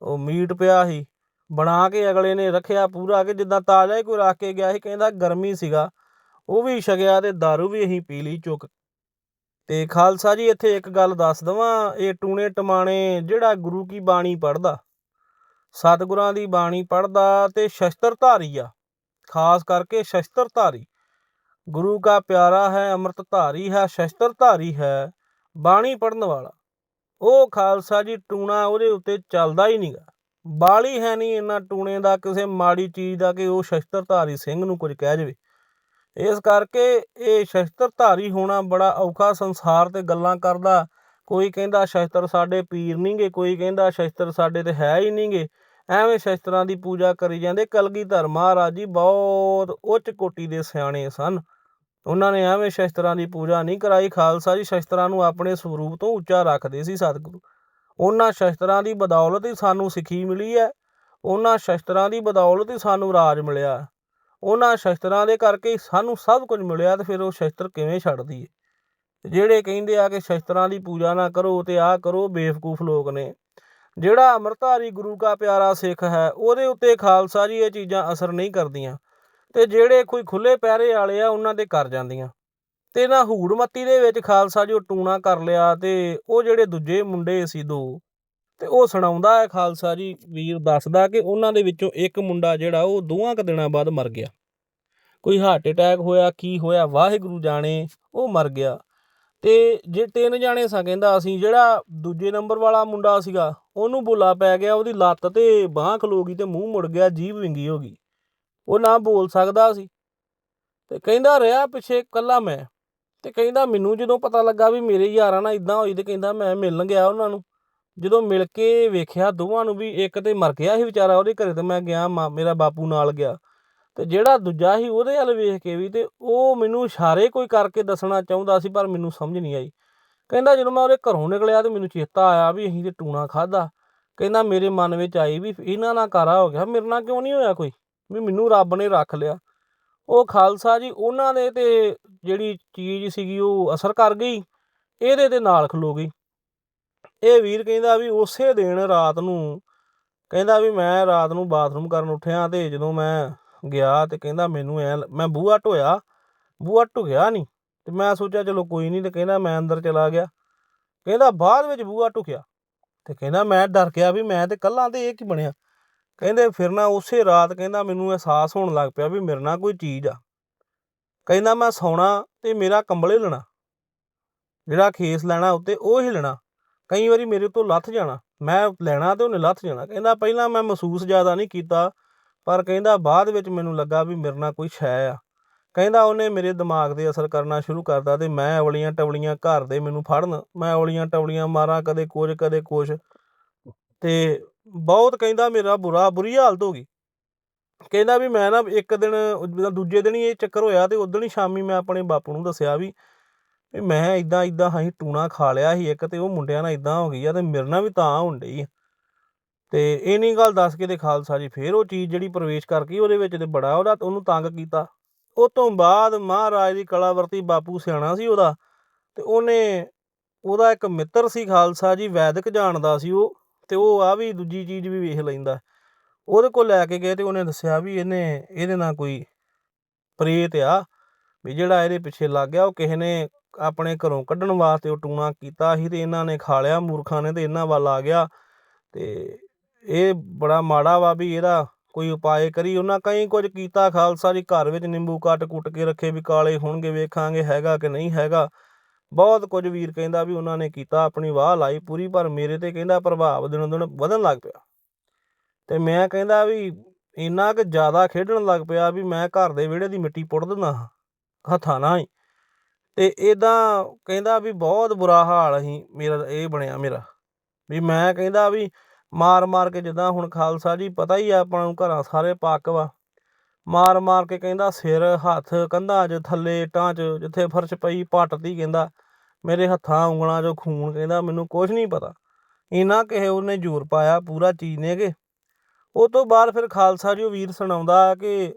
ਉਹ ਮੀਟ ਪਿਆ ਸੀ, ਬਣਾ ਕੇ ਅਗਲੇ ਨੇ ਰੱਖਿਆ ਪੂਰਾ ਕਿ ਜਿੱਦਾਂ ਤਾਜ਼ਾ ਹੀ ਕੋਈ ਰੱਖ ਕੇ ਗਿਆ ਸੀ, ਕਹਿੰਦਾ ਗਰਮੀ ਸੀਗਾ। ਉਹ ਵੀ ਛਕਿਆ ਤੇ दारू ਵੀ ਅਸੀਂ ਪੀ ਲਈ ਚੁੱਕ ਤੇ ਖਾਲਸਾ ਜੀ, ਇੱਥੇ ਇੱਕ ਗੱਲ ਦੱਸ ਦਵਾਂ, ਇਹ ਟੂਣੇ ਟਮਾਣੇ ਜਿਹੜਾ ਗੁਰੂ ਕੀ ਬਾਣੀ ਪੜਦਾ ਸਤਿਗੁਰਾਂ ਦੀ ਬਾਣੀ ਪੜਦਾ ਤੇ ਸ਼ਸਤਰਧਾਰੀ ਆ, ਖਾਸ ਕਰਕੇ ਸ਼ਸਤਰਧਾਰੀ। ਗੁਰੂ ਦਾ ਪਿਆਰਾ ਹੈ, ਅੰਮ੍ਰਿਤਧਾਰੀ ਹੈ, ਸ਼ਸਤਰਧਾਰੀ ਹੈ, ਬਾਣੀ ਪੜਨ ਵਾਲਾ। ਉਹ ਖਾਲਸਾ ਜੀ, ਟੂਣਾ ਉਹਦੇ ਉੱਤੇ ਚੱਲਦਾ ਹੀ ਨਹੀਂਗਾ ਬਾਲੀ ਹੈ ਨਹੀਂ ਇਹਨਾਂ ਟੂਣੇ ਦਾ, ਕਿਸੇ ਮਾੜੀ ਚੀਜ਼ ਦਾ ਕਿ ਉਹ ਸ਼ਸਤਰਧਾਰੀ ਸਿੰਘ ਨੂੰ ਕੁਝ ਕਹਿ ਜਾਵੇ। ਇਸ ਕਰਕੇ ਇਹ ਸ਼ਸਤਰਧਾਰੀ ਹੋਣਾ ਬੜਾ ਔਖਾ ਸੰਸਾਰ ਤੇ ਗੱਲਾਂ ਕਰਦਾ। ਕੋਈ ਕਹਿੰਦਾ ਸ਼ਸਤਰ ਸਾਡੇ ਪੀਰ ਨਹੀਂਗੇ ਕੋਈ ਕਹਿੰਦਾ ਸ਼ਸਤਰ ਸਾਡੇ ਤੇ ਹੈ ਹੀ ਨਹੀਂਗੇ ਐਵੇਂ ਸ਼ਸਤਰਾਂ ਦੀ ਪੂਜਾ ਕਰੀ ਜਾਂਦੇ। ਕਲਗੀਧਰ ਮਹਾਰਾਜ ਜੀ ਬਹੁਤ ਉੱਚ ਕੋਟੀ ਦੇ ਸਿਆਣੇ ਸਨ। ਉਹਨਾਂ ਨੇ ਐਵੇਂ ਸ਼ਸਤਰਾਂ ਦੀ ਪੂਜਾ ਨਹੀਂ ਕਰਾਈ। ਖਾਲਸਾ ਜੀ ਸ਼ਸਤਰਾਂ ਨੂੰ ਆਪਣੇ ਸਰੂਪ ਤੋਂ ਉੱਚਾ ਰੱਖਦੇ ਸੀ ਸਤਿਗੁਰੂ। ਉਹਨਾਂ ਸ਼ਸਤਰਾਂ ਦੀ ਬਦੌਲਤ ਹੀ ਸਾਨੂੰ ਸਿੱਖੀ ਮਿਲੀ ਹੈ। ਉਹਨਾਂ ਸ਼ਸਤਰਾਂ ਦੀ ਬਦੌਲਤ ਹੀ ਸਾਨੂੰ ਰਾਜ ਮਿਲਿਆ। ਉਹਨਾਂ ਸ਼ਸਤਰਾਂ ਦੇ ਕਰਕੇ ਸਾਨੂੰ ਸਭ ਕੁਝ ਮਿਲਿਆ ਤੇ ਫਿਰ ਉਹ ਸ਼ਸਤਰ ਕਿਵੇਂ ਛੱਡ ਦਈਏ? ਜਿਹੜੇ ਕਹਿੰਦੇ ਆ ਕਿ ਸ਼ਸਤਰਾਂ ਦੀ ਪੂਜਾ ਨਾ ਕਰੋ ਤੇ ਆਹ ਕਰੋ ਬੇਵਕੂਫ ਲੋਕ ਨੇ। ਜਿਹੜਾ ਅੰਮ੍ਰਿਤਧਾਰੀ ਗੁਰੂ ਕਾ ਪਿਆਰਾ ਸਿੱਖ ਹੈ, ਉਹਦੇ ਉੱਤੇ ਖਾਲਸਾ ਜੀ ਇਹ ਚੀਜ਼ਾਂ ਅਸਰ ਨਹੀਂ ਕਰਦੀਆਂ। ਤੇ ਜਿਹੜੇ ਕੋਈ ਖੁੱਲੇ ਪੈਰੇ ਵਾਲੇ ਆ, ਉਹਨਾਂ ਦੇ ਕਰ ਜਾਂਦੀਆਂ। ਤੇ ਨਾ ਹੂੜ ਮੱਤੀ ਦੇ ਵਿੱਚ ਖਾਲਸਾ ਜੀ ਉਹ ਟੂਣਾ ਕਰ ਲਿਆ ਤੇ ਉਹ ਜਿਹੜੇ ਦੂਜੇ ਮੁੰਡੇ ਸੀ ਦੋ ਤੇ ਉਹ ਸੁਣਾਉਂਦਾ ਹੈ ਖਾਲਸਾ ਜੀ, ਵੀਰ ਦੱਸਦਾ ਕਿ ਉਹਨਾਂ ਦੇ ਵਿੱਚੋਂ ਇੱਕ ਮੁੰਡਾ ਜਿਹੜਾ ਉਹ ਦੋਵਾਂ ਕੁ ਦਿਨਾਂ ਬਾਅਦ ਮਰ ਗਿਆ। ਕੋਈ ਹਾਰਟ ਅਟੈਕ ਹੋਇਆ, ਕੀ ਹੋਇਆ, ਵਾਹਿਗੁਰੂ ਜਾਣੇ, ਉਹ ਮਰ ਗਿਆ। ਤੇ ਜੇ ਤਿੰਨ ਜਾਣੇ ਸਾਂ ਕਹਿੰਦਾ, ਅਸੀਂ ਜਿਹੜਾ ਦੂਜੇ ਨੰਬਰ ਵਾਲਾ ਮੁੰਡਾ ਸੀਗਾ, ਉਹਨੂੰ ਬੋਲਾ ਪੈ ਗਿਆ, ਉਹਦੀ ਲੱਤ ਤੇ ਬਾਹ ਖਲੋ ਗਈ ਤੇ ਮੂੰਹ ਮੁੜ ਗਿਆ, ਜੀਭ ਵਿੰਗੀ ਹੋ ਗਈ। ਉਹ ਨਾ ਬੋਲ ਸਕਦਾ ਸੀ। ਤੇ ਕਹਿੰਦਾ, ਰਿਹਾ ਪਿੱਛੇ ਕੱਲਾ ਮੈਂ। ਤੇ ਕਹਿੰਦਾ, ਮੈਨੂੰ ਜਦੋਂ ਪਤਾ ਲੱਗਾ ਵੀ ਮੇਰੇ ਯਾਰਾਂ ਨਾਲ ਇਦਾਂ ਹੋਈ ਤੇ ਕਹਿੰਦਾ, ਮੈਂ ਮਿਲਣ ਗਿਆ ਉਹਨਾਂ ਨੂੰ। ਜਦੋਂ ਮਿਲ ਕੇ ਵੇਖਿਆ ਦੋਵਾਂ ਨੂੰ ਵੀ ਇੱਕ ਤਾਂ ਮਰ ਗਿਆ ਸੀ ਵਿਚਾਰਾ ਉਹਦੇ ਘਰੇ ਤਾਂ ਮੈਂ ਗਿਆ, ਮਾ- ਮੇਰਾ ਬਾਪੂ ਨਾਲ ਗਿਆ। ਅਤੇ ਜਿਹੜਾ ਦੂਜਾ ਸੀ ਉਹਦੇ ਵੱਲ ਵੇਖ ਕੇ ਵੀ ਅਤੇ ਉਹ ਮੈਨੂੰ ਇਸ਼ਾਰੇ ਕੋਈ ਕਰਕੇ ਦੱਸਣਾ ਚਾਹੁੰਦਾ ਸੀ ਪਰ ਮੈਨੂੰ ਸਮਝ ਨਹੀਂ ਆਈ। ਕਹਿੰਦਾ ਜਦੋਂ ਮੈਂ ਉਹਦੇ ਘਰੋਂ ਨਿਕਲਿਆ ਤਾਂ ਮੈਨੂੰ ਚੇਤਾ ਆਇਆ ਵੀ ਅਸੀਂ ਤਾਂ ਟੂਣਾ ਖਾਧਾ। ਕਹਿੰਦਾ ਮੇਰੇ ਮਨ ਵਿੱਚ ਆਈ ਵੀ ਇਹਨਾਂ ਨਾਲ ਕਾਰਾ ਹੋ ਗਿਆ, ਮੇਰੇ ਨਾਲ ਕਿਉਂ ਨਹੀਂ ਹੋਇਆ ਕੋਈ? ਵੀ ਮੈਨੂੰ ਰੱਬ ਨੇ ਰੱਖ ਲਿਆ। ਉਹ ਖਾਲਸਾ ਜੀ ਉਹਨਾਂ ਦੇ ਤੇ ਜਿਹੜੀ ਚੀਜ਼ ਸੀਗੀ ਉਹ ਅਸਰ ਕਰ ਗਈ, ਇਹਦੇ ਤੇ ਨਾਲ ਖਲੋ ਗਈ। ਇਹ ਵੀਰ ਕਹਿੰਦਾ ਵੀ ਉਸੇ ਦਿਨ ਰਾਤ ਨੂੰ, ਕਹਿੰਦਾ ਵੀ ਮੈਂ ਰਾਤ ਨੂੰ ਬਾਥਰੂਮ ਕਰਨ ਉੱਠਿਆ ਤੇ ਜਦੋਂ ਮੈਂ ਗਿਆ ਤੇ ਕਹਿੰਦਾ ਮੈਨੂੰ ਐ ਮੈਂ ਬੂਹਾ ਢੋਇਆ, ਬੂਹਾ ਢੁਕਿਆ ਨਹੀਂ, ਤੇ ਮੈਂ ਸੋਚਿਆ ਚਲੋ ਕੋਈ ਨਹੀਂ ਤੇ ਕਹਿੰਦਾ ਮੈਂ ਅੰਦਰ ਚਲਾ ਗਿਆ। ਕਹਿੰਦਾ ਬਾਅਦ ਵਿੱਚ ਬੂਹਾ ਢੁਕਿਆ ਤੇ ਕਹਿੰਦਾ ਮੈਂ ਡਰ ਗਿਆ ਵੀ ਮੈਂ ਤੇ ਕੱਲਾ ਤੇ ਇਹ ਕੀ ਬਣਿਆ। ਕਹਿੰਦੇ ਫਿਰ ਨਾ ਉਸੇ ਰਾਤ ਕਹਿੰਦਾ ਮੈਨੂੰ ਅਹਿਸਾਸ ਹੋਣ ਲੱਗ ਪਿਆ ਵੀ ਮੇਰੇ ਨਾਲ ਕੋਈ ਚੀਜ਼ ਆ। ਕਹਿੰਦਾ ਮੈਂ ਸੌਣਾ ਤੇ ਮੇਰਾ ਕੰਬਲ ਹਿਲਣਾ ਜਿਹੜਾ ਖੇਸ ਲੈਣਾ ਉੱਤੇ ਉਹ ਹਿਲਣਾ ਕਈ ਵਾਰੀ ਮੇਰੇ ਤੋਂ ਲੱਥ ਜਾਣਾ, ਮੈਂ ਲੈਣਾ ਤੇ ਉਹਨੇ ਲੱਥ ਜਾਣਾ, ਕਹਿੰਦਾ ਪਹਿਲਾਂ ਮੈਂ ਮਹਿਸੂਸ ਜ਼ਿਆਦਾ ਨਹੀਂ ਕੀਤਾ, ਪਰ ਕਹਿੰਦਾ ਬਾਅਦ ਵਿੱਚ ਮੈਨੂੰ ਲੱਗਾ ਵੀ ਮੇਰੇ ਨਾਲ ਕੋਈ ਸ਼ੈ ਆ। ਕਹਿੰਦਾ ਉਹਨੇ ਮੇਰੇ ਦਿਮਾਗ ਤੇ ਅਸਰ ਕਰਨਾ ਸ਼ੁਰੂ ਕਰਤਾ ਤੇ ਮੈਂ ਔਲੀਆਂ ਟਵਲੀਆਂ ਘਰ ਦੇ ਮੈਨੂੰ ਫੜਨ, ਮੈਂ ਔਲੀਆਂ ਟਵਲੀਆਂ ਮਾਰਾਂ ਕਦੇ ਕੁਝ ਕਦੇ ਕੁਝ ਤੇ ਬਹੁਤ ਕਹਿੰਦਾ ਮੇਰਾ ਬੁਰਾ, ਬੁਰੀ ਹਾਲਤ ਹੋ ਗਈ। ਕਹਿੰਦਾ ਵੀ ਮੈਂ ਨਾ ਇੱਕ ਦਿਨ, ਦੂਜੇ ਦਿਨ ਹੀ ਇਹ ਚੱਕਰ ਹੋਇਆ ਤੇ ਉਦੋਂ ਹੀ ਸ਼ਾਮੀ ਮੈਂ ਆਪਣੇ ਬਾਪੂ ਨੂੰ ਦੱਸਿਆ ਵੀ ਵੀ ਮੈਂ ਇਦਾਂ ਇਦਾਂ ਅਸੀਂ ਟੂਣਾ ਖਾ ਲਿਆ ਸੀ ਇੱਕ ਤੇ ਉਹ ਮੁੰਡਿਆਂ ਨਾਲ ਇਦਾਂ ਹੋ ਗਈ ਆ ਤੇ ਮੇਰੇ ਨਾਲ ਵੀ ਤਾਂ ਹੋਣ ਡਈ ਆ। ਤੇ ਇਹ ਨਹੀਂ ਗੱਲ ਦੱਸ ਕੇ ਤੇ ਖਾਲਸਾ ਜੀ ਫੇਰ ਉਹ ਚੀਜ਼ ਜਿਹੜੀ ਪ੍ਰਵੇਸ਼ ਕਰ ਗਈ ਉਹਦੇ ਵਿੱਚ ਤੇ ਬੜਾ ਉਹਦਾ ਉਹਨੂੰ ਤੰਗ ਕੀਤਾ। ਉਹ ਤੋਂ ਬਾਅਦ ਮਹਾਰਾਜ ਦੀ ਕਲਾਵਰਤੀ ਬਾਪੂ ਸਿਆਣਾ ਸੀ ਉਹਦਾ ਤੇ ਉਹਨੇ ਉਹਦਾ ਇੱਕ ਮਿੱਤਰ ਸੀ ਖਾਲਸਾ ਜੀ, ਵੈਦਿਕ ਜਾਣਦਾ ਸੀ ਉਹ ਤੇ ਉਹ ਆ ਵੀ ਦੂਜੀ ਚੀਜ਼ ਵੀ ਵੇਖ ਲੈਂਦਾ। ਉਹਦੇ ਕੋਲ ਲੈ ਕੇ ਗਏ ਤੇ ਉਹਨੇ ਦੱਸਿਆ ਵੀ ਇਹਨੇ, ਇਹਦੇ ਨਾਲ ਕੋਈ ਪ੍ਰੇਤ ਆ ਵੀ ਜਿਹੜਾ ਇਹਦੇ ਪਿੱਛੇ ਲੱਗ ਗਿਆ, ਉਹ ਕਿਸੇ ਨੇ ਆਪਣੇ ਘਰੋਂ ਕੱਢਣ ਵਾਸਤੇ ਉਹ ਟੂਣਾ ਕੀਤਾ ਸੀ ਤੇ ਇਹਨਾਂ ਨੇ ਖਾ ਲਿਆ, ਮੂਰਖਾਂ ਨੇ ਤੇ ਇਹਨਾਂ ਵੱਲ ਆ ਗਿਆ। ਤੇ ਇਹ ਬੜਾ ਮਾੜਾ ਵਾ ਵੀ ਇਹਦਾ ਕੋਈ ਉਪਾਏ ਕਰੀ। ਉਹਨਾਂ ਕਈ ਕੁਝ ਕੀਤਾ, ਖਾਲਸਾ ਜੀ ਘਰ ਵਿੱਚ ਨਿੰਬੂ ਕੱਟ ਕੁੱਟ ਕੇ ਰੱਖੇ ਵੀ ਕਾਲੇ ਹੋਣਗੇ, ਵੇਖਾਂਗੇ ਹੈਗਾ ਕਿ ਨਹੀਂ ਹੈਗਾ। ਬਹੁਤ ਕੁਝ ਵੀਰ ਕਹਿੰਦਾ ਵੀ ਉਹਨਾਂ ਨੇ ਕੀਤਾ, ਆਪਣੀ ਵਾਹ ਲਾਈ ਪੂਰੀ, ਪਰ ਮੇਰੇ ਤੇ ਕਹਿੰਦਾ ਪ੍ਰਭਾਵ ਦਿਨੋਂ ਦਿਨ ਵਧਣ ਲੱਗ ਪਿਆ। ਤੇ ਮੈਂ ਕਹਿੰਦਾ ਵੀ ਇੰਨਾ ਕਿ ਜ਼ਿਆਦਾ ਖੇਡਣ ਲੱਗ ਪਿਆ ਵੀ ਮੈਂ ਘਰ ਦੇ ਵਿਹੜੇ ਦੀ ਮਿੱਟੀ ਪੁੱਟ ਦਿੰਦਾ ਹਾਂ, ਹੱਥਾਂ ਨਾਲ ਹੀ। ਅਤੇ ਇੱਦਾਂ ਕਹਿੰਦਾ ਵੀ ਬਹੁਤ ਬੁਰਾ ਹਾਲ ਸੀ ਮੇਰਾ, ਇਹ ਬਣਿਆ ਮੇਰਾ। ਵੀ ਮੈਂ ਕਹਿੰਦਾ ਵੀ ਮਾਰ ਮਾਰ ਕੇ ਜਿੱਦਾਂ ਹੁਣ ਖਾਲਸਾ ਜੀ ਪਤਾ ਹੀ ਆ ਆਪਾਂ ਨੂੰ ਘਰਾਂ ਸਾਰੇ ਪੱਕ ਵਾ। ਮਾਰ ਮਾਰ ਕੇ ਕਹਿੰਦਾ ਸਿਰ, ਹੱਥ, ਕੰਧਾਂ 'ਚ, ਥੱਲੇ ਟਾਂ 'ਚ, ਜਿੱਥੇ ਫਰਸ਼ ਪਈ ਪੱਟਦੀ ਕਹਿੰਦਾ। ਮੇਰੇ ਹੱਥਾਂ, ਉਂਗਲਾਂ 'ਚੋਂ ਖੂਨ ਕਹਿੰਦਾ ਮੈਨੂੰ ਕੁਝ ਨਹੀਂ ਪਤਾ। ਇੰਨਾ ਕਿਸੇ ਉਹਨੇ ਜ਼ੋਰ ਪਾਇਆ ਪੂਰਾ ਚੀਜ਼ ਨੇ ਉਹ ਤੋਂ ਬਾਅਦ ਫਿਰ ਖਾਲਸਾ ਜੀ ਉਹ ਵੀਰ ਸੁਣਾਉਂਦਾ ਕਿ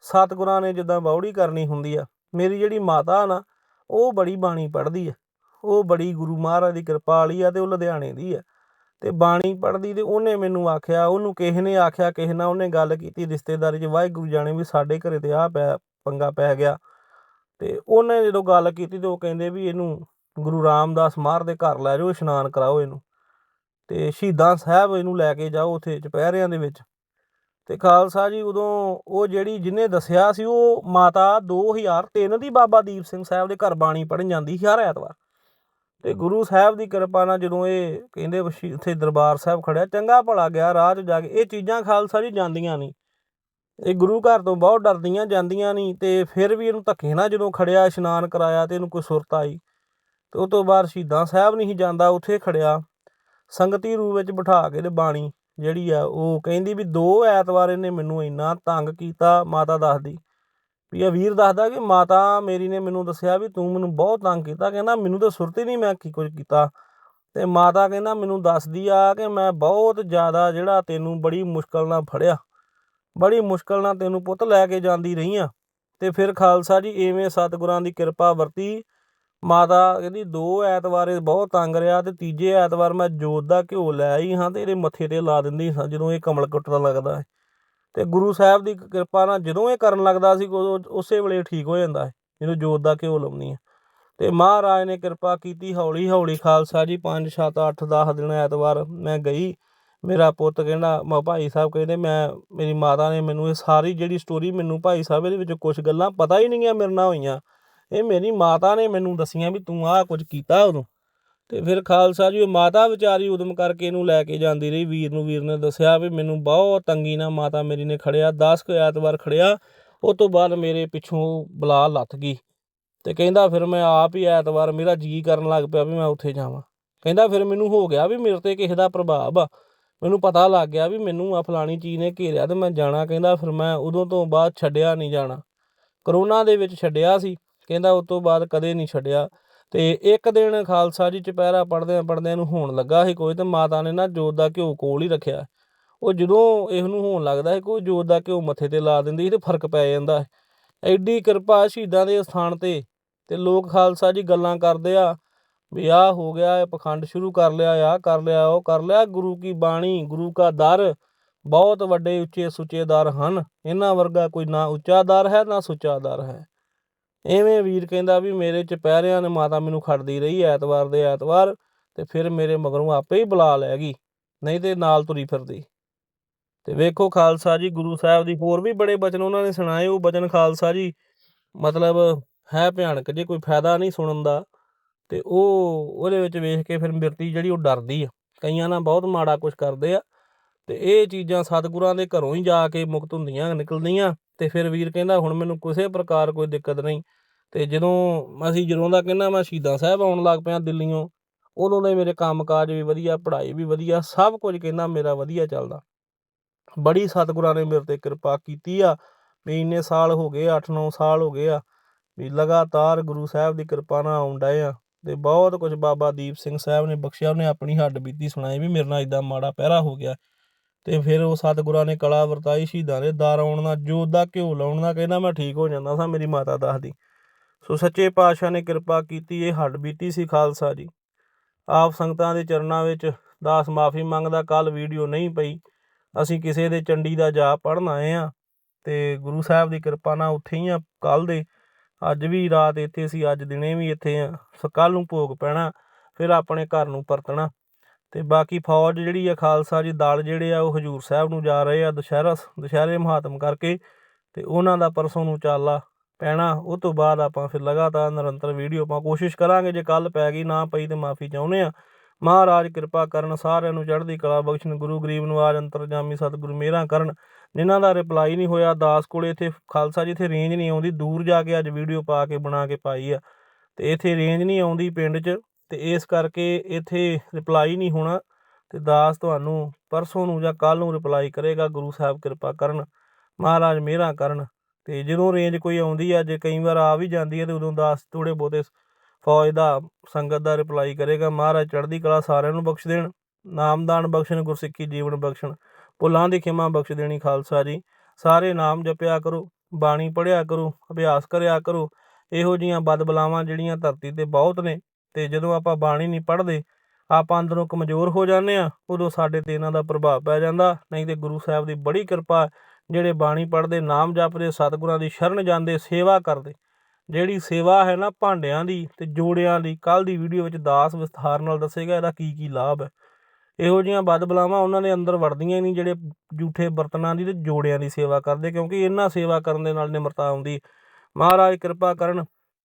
ਸਤਿਗੁਰਾਂ ਨੇ ਜਿੱਦਾਂ ਬਾਉੜੀ ਕਰਨੀ ਹੁੰਦੀ ਆ। ਮੇਰੀ ਜਿਹੜੀ ਮਾਤਾ ਨਾ ਉਹ ਬੜੀ ਬਾਣੀ ਪੜ੍ਹਦੀ ਆ, ਉਹ ਬੜੀ ਗੁਰੂ ਮਹਾਰਾਜ ਦੀ ਕਿਰਪਾ ਵਾਲੀ ਆ ਤੇ ਉਹ ਲੁਧਿਆਣੇ ਦੀ ਆ। ਤੇ ਬਾਣੀ ਪੜ੍ਹਦੀ ਤੇ ਉਹਨੇ ਮੈਨੂੰ ਆਖਿਆ, ਉਹਨੂੰ ਕਿਸੇ ਨੇ ਆਖਿਆ, ਕਿਸੇ ਨਾਲ ਉਹਨੇ ਗੱਲ ਕੀਤੀ ਰਿਸ਼ਤੇਦਾਰੀ 'ਚ, ਵਾਹਿਗੁਰੂ ਜਾਣੇ ਵੀ ਸਾਡੇ ਘਰੇ ਤੇ ਆ ਪੈ, ਪੰਗਾ ਪੈ ਗਿਆ। ਤੇ ਉਹਨੇ ਜਦੋਂ ਗੱਲ ਕੀਤੀ ਤੇ ਉਹ ਕਹਿੰਦੇ ਵੀ ਇਹਨੂੰ ਗੁਰੂ ਰਾਮਦਾਸ ਮਾਰ ਦੇ ਘਰ ਲੈ ਜਾਓ, ਇਸ਼ਨਾਨ ਕਰਾਓ ਇਹਨੂੰ। ਤੇ ਸ਼ਹੀਦਾਂ ਸਾਹਿਬ ਇਹਨੂੰ ਲੈ ਕੇ ਜਾਓ ਉੱਥੇ ਚੁਪਹਿਰਿਆਂ ਦੇ ਵਿੱਚ। ਤੇ ਖਾਲਸਾ ਜੀ ਉਦੋਂ ਉਹ ਜਿਹੜੀ ਜਿਹਨੇ ਦੱਸਿਆ ਸੀ ਉਹ ਮਾਤਾ 2003 ਦੀ ਬਾਬਾ ਦੀਪ ਸਿੰਘ ਸਾਹਿਬ ਦੇ ਘਰ ਬਾਣੀ ਪੜਨ ਜਾਂਦੀ ਸੀ ਹਰ ਐਤਵਾਰ। ਤੇ ਗੁਰੂ ਸਾਹਿਬ ਦੀ ਕਿਰਪਾ ਨਾਲ ਜਦੋਂ ਇਹ ਕਹਿੰਦੇ ਇੱਥੇ ਦਰਬਾਰ ਸਾਹਿਬ ਖੜਿਆ ਚੰਗਾ ਭਲਾ ਗਿਆ ਰਾਹ 'ਚ ਜਾ ਕੇ ਇਹ ਚੀਜ਼ਾਂ ਖਾਲਸਾ ਜੀ ਜਾਂਦੀਆਂ ਨਹੀਂ। ਇਹ ਗੁਰੂ ਘਰ ਤੋਂ ਬਹੁਤ ਡਰਦੀਆਂ ਜਾਂਦੀਆਂ ਨਹੀਂ ਤੇ ਫਿਰ ਵੀ ਇਹਨੂੰ ਧੱਕੇ ਨਾਲ ਜਦੋਂ ਖੜਿਆ ਇਸ਼ਨਾਨ ਕਰਾਇਆ ਤੇ ਇਹਨੂੰ ਕੋਈ ਸੁਰਤ ਆਈ। ਤੇ ਉਹ ਤੋਂ ਬਾਅਦ ਸ਼ਹੀਦਾਂ ਸਾਹਿਬ ਨਹੀਂ ਜਾਂਦਾ ਉੱਥੇ ਖੜਿਆ ਸੰਗਤੀ ਰੂਪ ਵਿੱਚ ਬਿਠਾ ਕੇ ਤੇ ਬਾਣੀ ਜਿਹੜੀ ਆ, ਉਹ ਕਹਿੰਦੀ ਵੀ ਦੋ ਐਤਵਾਰ ਇਹਨੇ ਮੈਨੂੰ ਇੰਨਾ ਤੰਗ ਕੀਤਾ, ਮਾਤਾ ਦੱਸਦੀ। ਵੀ ਇਹ ਵੀਰ ਦੱਸਦਾ ਕਿ ਮਾਤਾ ਮੇਰੀ ਨੇ ਮੈਨੂੰ ਦੱਸਿਆ ਵੀ ਤੂੰ ਮੈਨੂੰ ਬਹੁਤ ਤੰਗ ਕੀਤਾ, ਕਹਿੰਦਾ ਮੈਨੂੰ ਤਾਂ ਸੁਰਤ ਹੀ ਨਹੀਂ ਮੈਂ ਕੀ ਕੁਝ ਕੀਤਾ। ਤੇ ਮਾਤਾ ਕਹਿੰਦਾ ਮੈਨੂੰ ਦੱਸਦੀ ਆ ਕਿ ਮੈਂ ਬਹੁਤ ਜ਼ਿਆਦਾ ਜਿਹੜਾ ਤੈਨੂੰ ਬੜੀ ਮੁਸ਼ਕਲ ਨਾਲ ਫੜਿਆ, ਬੜੀ ਮੁਸ਼ਕਲ ਨਾਲ ਤੈਨੂੰ ਪੁੱਤ ਲੈ ਕੇ ਜਾਂਦੀ ਰਹੀ ਆ। ਤੇ ਫਿਰ ਖਾਲਸਾ ਜੀ ਐਵੇਂ ਸਤਿਗੁਰਾਂ ਦੀ ਕਿਰਪਾ ਵਰਤੀ ਮਾਤਾ ਕਹਿੰਦੀ ਦੋ ਐਤਵਾਰ ਇਹ ਬਹੁਤ ਤੰਗ ਰਿਹਾ ਤੇ ਤੀਜੇ ਐਤਵਾਰ ਮੈਂ ਜੋਤ ਦਾ ਘਿਓ ਲੈ ਆਈ ਹਾਂ ਤੇ ਇਹਦੇ ਮੱਥੇ ਤੇ ਲਾ ਦਿੰਦੀ ਸਾਂ ਜਦੋਂ ਇਹ ਕਮਲ ਕੁੱਟਣ ਲੱਗਦਾ ਹੈ। ਤੇ ਗੁਰੂ ਸਾਹਿਬ ਦੀ ਕਿਰਪਾ ਨਾਲ ਜਦੋਂ ਇਹ ਕਰਨ ਲੱਗਦਾ ਸੀ ਉਦੋਂ ਉਸੇ ਵੇਲੇ ਠੀਕ ਹੋ ਜਾਂਦਾ ਹੈ, ਜਦੋਂ ਜੋਤ ਦਾ ਘਿਓ ਲਾਉਣੀ ਹੈ। ਤੇ ਮਹਾਰਾਜ ਨੇ ਕਿਰਪਾ ਕੀਤੀ, ਹੌਲੀ ਹੌਲੀ ਖਾਲਸਾ ਜੀ 5 7 8 10 ਦਿਨ ਐਤਵਾਰ ਮੈਂ ਗਈ। ਮੇਰਾ ਪੁੱਤ ਕਹਿੰਦਾ, ਮਾ ਭਾਈ ਸਾਹਿਬ ਕਹਿੰਦੇ, ਮੈਂ, ਮੇਰੀ ਮਾਤਾ ਨੇ ਮੈਨੂੰ ਇਹ ਸਾਰੀ ਜਿਹੜੀ ਸਟੋਰੀ ਮੈਨੂੰ ਭਾਈ ਸਾਹਿਬ ਇਹਦੇ ਵਿੱਚ ਕੁਝ ਗੱਲਾਂ ਪਤਾ ਹੀ ਨਹੀਂ ਆ, ਮੇਰੇ ਨਾਲ ਹੋਈਆਂ। ਇਹ ਮੇਰੀ ਮਾਤਾ ਨੇ ਮੈਨੂੰ ਦੱਸੀਆਂ ਵੀ ਤੂੰ ਆਹ ਕੁਝ ਕੀਤਾ ਉਦੋਂ। ਤੇ ਫਿਰ ਖਾਲਸਾ ਜੀ ਉਹ ਮਾਤਾ ਵਿਚਾਰੀ ਉਦਮ ਕਰਕੇ ਇਹਨੂੰ ਲੈ ਕੇ ਜਾਂਦੀ ਰਹੀ। ਵੀਰ ਨੂੰ ਵੀਰ ਨੇ ਦੱਸਿਆ ਵੀ ਮੈਨੂੰ ਬਹੁਤ ਤੰਗੀ ਨਾਲ ਮਾਤਾ ਮੇਰੀ ਨੇ ਖੜਿਆ। 10 ਕੁ ਐਤਵਾਰ ਖੜਿਆ, ਉਹ ਤੋਂ ਬਾਅਦ ਮੇਰੇ ਪਿੱਛੋਂ ਬਲਾ ਲੱਥ ਗਈ। ਤੇ ਕਹਿੰਦਾ ਫਿਰ ਮੈਂ ਆਪ ਹੀ ਐਤਵਾਰ ਮੇਰਾ ਜੀ ਕਰਨ ਲੱਗ ਪਿਆ ਵੀ ਮੈਂ ਉੱਥੇ ਜਾਵਾਂ। ਕਹਿੰਦਾ ਫਿਰ ਮੈਨੂੰ ਹੋ ਗਿਆ ਵੀ ਮੇਰੇ ਤੇ ਕਿਸੇ ਦਾ ਪ੍ਰਭਾਵ ਆ। ਮੈਨੂੰ ਪਤਾ ਲੱਗ ਗਿਆ ਵੀ ਮੈਨੂੰ ਆ ਫਲਾਣੀ ਚੀਜ਼ ਨੇ ਘੇਰਿਆ ਤੇ ਮੈਂ ਜਾਣਾ। ਕਹਿੰਦਾ ਫਿਰ ਮੈਂ ਉਦੋਂ ਤੋਂ ਬਾਅਦ ਛੱਡਿਆ ਨਹੀਂ ਜਾਣਾ। ਕਰੋਨਾ ਦੇ ਵਿੱਚ ਛੱਡਿਆ ਸੀ। ਕਹਿੰਦਾ ਉਸ ਤੋਂ ਬਾਅਦ ਕਦੇ ਨਹੀਂ ਛੱਡਿਆ। ਤੇ ਇੱਕ ਦਿਨ ਖਾਲਸਾ ਜੀ ਚੁਪਹਿਰਾ ਪੜਦਿਆਂ ਪੜਦਿਆਂ ਨੂੰ ਹੋਣ ਲੱਗਾ ਸੀ ਕੋਈ ਤੇ ਮਾਤਾ ਨੇ ਨਾ ਜੋਤ ਦਾ ਘਿਓ ਕੋਲ ਹੀ ਰੱਖਿਆ। ਉਹ ਜਦੋਂ ਇਸ ਨੂੰ ਹੋਣ ਲੱਗਦਾ ਹੈ ਕੋਈ ਜੋਤ ਦਾ ਘਿਓ ਮੱਥੇ ਤੇ ਲਾ ਦਿੰਦੀ ਸੀ ਤੇ ਫ਼ਰਕ ਪੈ ਜਾਂਦਾ ਹੈ ਐਡੀ ਕਿਰਪਾ ਸ਼ਹੀਦਾਂ ਦੇ ਸਥਾਨ ਤੇ ਤੇ ਲੋਕ ਖਾਲਸਾ ਜੀ ਗੱਲਾਂ ਕਰਦੇ ਆ ਵੀ ਆਹ ਹੋ ਗਿਆ, ਇਹ ਪਖੰਡ ਸ਼ੁਰੂ ਕਰ ਲਿਆ, ਆਹ ਕਰ ਲਿਆ, ਉਹ ਕਰ ਲਿਆ। ਗੁਰੂ ਕੀ ਬਾਣੀ, ਗੁਰੂ ਕਾ ਦਰ ਬਹੁਤ ਵੱਡੇ ਉੱਚੇ ਸੁੱਚੇ ਦਰ ਹਨ। ਇਹਨਾਂ ਵਰਗਾ ਕੋਈ ਨਾ ਉੱਚਾ ਦਰ ਹੈ, ਨਾ ਸੁੱਚਾ ਦਰ ਹੈ। ਇਵੇਂ ਵੀਰ ਕਹਿੰਦਾ ਵੀ ਮੇਰੇ ਚੁਪਹਿਰਿਆਂ ਨੇ ਮਾਤਾ ਮੈਨੂੰ ਖੜਦੀ ਰਹੀ ਐਤਵਾਰ ਦੇ ਐਤਵਾਰ ਤੇ ਫਿਰ ਮੇਰੇ ਮਗਰੋਂ ਆਪੇ ਹੀ ਬੁਲਾ ਲੈ ਗਈ, ਨਹੀਂ ਤੇ ਨਾਲ ਤੁਰੀ ਫਿਰਦੀ। ਤੇ ਵੇਖੋ ਖਾਲਸਾ ਜੀ, ਗੁਰੂ ਸਾਹਿਬ ਦੀ ਹੋਰ ਵੀ ਬੜੇ ਬਚਨ ਉਹਨਾਂ ਨੇ ਸੁਣਾਏ, ਉਹ ਬਚਨ ਖਾਲਸਾ ਜੀ, ਮਤਲਬ ਹੈ ਭਿਆਨਕ, ਜੇ ਕੋਈ ਫਾਇਦਾ ਨਹੀਂ ਸੁਣਨ ਦਾ, ਤੇ ਉਹ ਉਹਦੇ ਵਿੱਚ ਵੇਖ ਕੇ ਫਿਰ ਮਿਰਤੀ ਜਿਹੜੀ ਉਹ ਡਰਦੀ ਆ। ਕਈਆਂ ਨਾਲ ਬਹੁਤ ਮਾੜਾ ਕੁਝ ਕਰਦੇ ਆ, ਤੇ ਇਹ ਚੀਜ਼ਾਂ ਸਤਿਗੁਰਾਂ ਦੇ ਘਰੋਂ ਹੀ ਜਾ ਕੇ ਮੁਕਤ ਹੁੰਦੀਆਂ, ਨਿਕਲਦੀਆਂ। ਤੇ ਫਿਰ ਵੀਰ ਕਹਿੰਦਾ ਹੁਣ ਮੈਨੂੰ ਕਿਸੇ ਪ੍ਰਕਾਰ ਕੋਈ ਦਿੱਕਤ ਨਹੀਂ। ਤੇ ਜਦੋਂ ਅਸੀਂ ਜਦੋਂ ਦਾ ਕਹਿੰਦਾ ਮੈਂ ਸ਼ਹੀਦਾਂ ਸਾਹਿਬ ਆਉਣ ਲੱਗ ਪਿਆ ਦਿੱਲੀੋਂ ਉਦੋਂ ਦੇ ਮੇਰੇ ਕੰਮਕਾਜ ਵੀ ਵਧੀਆ, ਪੜ੍ਹਾਈ ਵੀ ਵਧੀਆ, ਸਭ ਕੁਝ ਕਹਿੰਦਾ ਮੇਰਾ ਵਧੀਆ ਚੱਲਦਾ। ਬੜੀ ਸਤਿਗੁਰਾਂ ਨੇ ਮੇਰੇ ਤੇ ਕਿਰਪਾ ਕੀਤੀ ਆ, ਵੀ ਇੰਨੇ ਸਾਲ ਹੋ ਗਏ 8-9 ਸਾਲ ਹੋ ਗਏ ਆ, ਵੀ ਲਗਾਤਾਰ ਗੁਰੂ ਸਾਹਿਬ ਦੀ ਕਿਰਪਾ ਨਾਲ ਆਉਣ ਡਏ ਆ। ਤੇ ਬਹੁਤ ਕੁਝ ਬਾਬਾ ਦੀਪ ਸਿੰਘ ਸਾਹਿਬ ਨੇ ਬਖਸ਼ਿਆ, ਉਹਨੇ ਆਪਣੀ ਹੱਡ ਬੀਤੀ ਸੁਣਾਈ ਵੀ ਮੇਰੇ ਨਾਲ ਇਦਾਂ ਮਾੜਾ ਪਹਿਰਾ ਹੋ ਗਿਆ। ਤੇ ਫਿਰ ਉਹ ਸਤਿਗੁਰਾਂ ਨੇ ਕਲਾ ਵਰਤਾਈ, ਸ਼ਹੀਦਾਂ ਦੇ ਦਰ ਆਉਣ ਨਾਲ ਜੋਤ ਦਾ ਘਿਓ ਲਾਉਣ ਨਾਲ ਕਹਿੰਦਾ, ਮੈਂ ਠੀਕ ਹੋ ਜਾਂਦਾ ਸਾਂ, ਮੇਰੀ ਮਾਤਾ ਦੱਸਦੀ। ਸੋ ਸੱਚੇ ਪਾਤਸ਼ਾਹ ਨੇ ਕਿਰਪਾ ਕੀਤੀ, ਇਹ ਹੱਡ ਬੀਤੀ ਸੀ ਖਾਲਸਾ ਜੀ। ਆਪ ਸੰਗਤਾਂ ਦੇ ਚਰਨਾਂ ਵਿੱਚ ਦਾਸ ਮਾਫੀ ਮੰਗਦਾ, ਕੱਲ ਵੀਡੀਓ ਨਹੀਂ ਪਈ, ਅਸੀਂ ਕਿਸੇ ਦੇ ਚੰਡੀ ਦਾ ਜਾਪ ਪੜਨ ਆਏ ਆ ਤੇ ਗੁਰੂ ਸਾਹਿਬ ਦੀ ਕਿਰਪਾ ਨਾਲ ਉੱਥੇ ਹੀ ਆ ਕੱਲ ਦੇ। ਅੱਜ ਵੀ ਰਾਤ ਇੱਥੇ ਸੀ, ਅੱਜ ਦਿਨੇ ਵੀ ਇੱਥੇ ਆ, ਸੋ ਕੱਲ ਨੂੰ ਭੋਗ ਪੈਣਾ, ਫਿਰ ਆਪਣੇ ਘਰ ਨੂੰ ਪਰਤਣਾ। ਅਤੇ ਬਾਕੀ ਫੌਜ ਜਿਹੜੀ ਆ ਖਾਲਸਾ ਜੀ ਦਲ ਜਿਹੜੇ ਆ ਉਹ ਹਜੂਰ ਸਾਹਿਬ ਨੂੰ ਜਾ ਰਹੇ ਆ ਦੁਸ਼ਹਿਰਾ ਦੁਸ਼ਹਿਰੇ ਮਹਾਤਮ ਕਰਕੇ ਅਤੇ ਉਹਨਾਂ ਦਾ ਪਰਸੋਂ ਨੂੰ ਚਾਲਾ ਪੈਣਾ, ਉਹ ਤੋਂ ਬਾਅਦ ਆਪਾਂ ਫਿਰ ਲਗਾਤਾਰ ਨਿਰੰਤਰ ਵੀਡੀਓ ਆਪਾਂ ਕੋਸ਼ਿਸ਼ ਕਰਾਂਗੇ, ਜੇ ਕੱਲ ਪੈ ਗਈ ਨਾ ਪਈ ਤੇ ਮਾਫੀ ਚਾਹੁੰਦੇ ਆ। ਮਹਾਰਾਜ ਕਿਰਪਾ ਕਰਨ ਸਾਰਿਆਂ ਨੂੰ ਚੜ੍ਹਦੀ ਕਲਾ ਬਖਸ਼ਣ, ਗੁਰੂ ਗਰੀਬ ਨਿਵਾਜ ਅੰਤਰਜਾਮੀ ਸਤਿਗੁਰੂ ਮੇਰਾ ਕਰਨ। ਜਿਨ੍ਹਾਂ ਦਾ ਰਿਪਲਾਈ ਨਹੀਂ ਹੋਇਆ, ਦਾਸ ਕੋਲੇ ਇੱਥੇ ਖਾਲਸਾ ਜੀ ਇੱਥੇ ਰੇਂਜ ਨਹੀਂ ਆਉਂਦੀ, ਦੂਰ ਜਾ ਕੇ ਅੱਜ ਵੀਡੀਓ ਪਾ ਕੇ ਬਣਾ ਕੇ ਪਾਈ ਆ। ਤੇ ਇੱਥੇ ਰੇਂਜ ਨਹੀਂ ਆਉਂਦੀ ਪਿੰਡ 'ਚ ਤੇ ਇਸ ਕਰਕੇ ਇੱਥੇ ਰਿਪਲਾਈ ਨਹੀਂ ਹੋਣਾ ਅਤੇ ਦਾਸ ਤੁਹਾਨੂੰ ਪਰਸੋਂ ਨੂੰ ਜਾਂ ਕੱਲ੍ਹ ਨੂੰ ਰਿਪਲਾਈ ਕਰੇਗਾ, ਗੁਰੂ ਸਾਹਿਬ ਕਿਰਪਾ ਕਰਨ, ਮਹਾਰਾਜ ਮਿਹਰਾਂ ਕਰਨ ਅਤੇ ਜਦੋਂ ਰੇਂਜ ਕੋਈ ਆਉਂਦੀ ਆ, ਜੇ ਕਈ ਵਾਰ ਆ ਵੀ ਜਾਂਦੀ ਹੈ ਤਾਂ ਉਦੋਂ ਦਾਸ ਥੋੜ੍ਹੇ ਬਹੁਤੇ ਫੌਜ ਦਾ, ਸੰਗਤ ਦਾ ਰਿਪਲਾਈ ਕਰੇਗਾ, ਮਹਾਰਾਜ ਚੜ੍ਹਦੀ ਕਲਾ ਸਾਰਿਆਂ ਨੂੰ ਬਖਸ਼ ਦੇਣ ਨਾਮਦਾਨ ਬਖਸ਼ਣ, ਗੁਰਸਿੱਖੀ ਜੀਵਨ ਬਖਸ਼ਣ, ਭੁੱਲਾਂ ਦੀ ਖਿਮਾ ਬਖਸ਼ ਦੇਣੀ ਖਾਲਸਾ ਜੀ, ਸਾਰੇ ਨਾਮ ਜਪਿਆ ਕਰੋ, ਬਾਣੀ ਪੜਿਆ ਕਰੋ, ਅਭਿਆਸ ਕਰਿਆ ਕਰੋ, ਇਹੋ ਜੀਆਂ ਬਦਬਲਾਵਾਂ ਜਿਹੜੀਆਂ ਧਰਤੀ ਤੇ ਬਹੁਤ ਨੇ ਤੇ ਜਦੋਂ ਆਪਾਂ ਬਾਣੀ ਨਹੀਂ ਪੜ੍ਹਦੇ, ਆਪਾਂ ਅੰਦਰੋਂ ਕਮਜ਼ੋਰ ਹੋ ਜਾਂਦੇ ਆ ਉਦੋਂ ਸਾਡੇ ਤੇ ਇਹਨਾਂ ਦਾ ਪ੍ਰਭਾਵ ਪੈ ਜਾਂਦਾ। ਨਹੀਂ ਤੇ ਗੁਰੂ ਸਾਹਿਬ ਦੀ ਬੜੀ ਕਿਰਪਾ ਜਿਹੜੇ ਬਾਣੀ ਪੜ੍ਹਦੇ, ਨਾਮ ਜਪਦੇ, ਸਤਿਗੁਰਾਂ ਦੀ ਸ਼ਰਨ ਜਾਂਦੇ, ਸੇਵਾ ਕਰਦੇ। ਜਿਹੜੀ ਸੇਵਾ ਹੈ ਨਾ ਭਾਂਡਿਆਂ ਦੀ ਤੇ ਜੋੜਿਆਂ ਦੀ ਕੱਲ ਦੀ ਵੀਡੀਓ ਵਿੱਚ ਦਾਸ ਵਿਸਥਾਰ ਨਾਲ ਦੱਸੇਗਾ ਇਹਦਾ ਕੀ ਕੀ ਲਾਭ ਹੈ। ਇਹੋ ਜਿਹੀਆਂ ਬਦਬਲਾਵਾਂ ਉਹਨਾਂ ਦੇ ਅੰਦਰ ਵੜਦੀਆਂ ਹੀ ਨਹੀਂ, ਜਿਹੜੇ ਝੂਠੇ ਬਰਤਨਾਂ ਦੀ ਤੇ ਜੋੜਿਆਂ ਦੀ ਸੇਵਾ ਕਰਦੇ, ਕਿਉਂਕਿ ਇਹਨਾਂ ਸੇਵਾ ਕਰਨ ਦੇ ਨਾਲ ਨਿਮਰਤਾ ਆਉਂਦੀ ਮਹਾਰਾਜ ਕਿਰਪਾ ਕਰਨ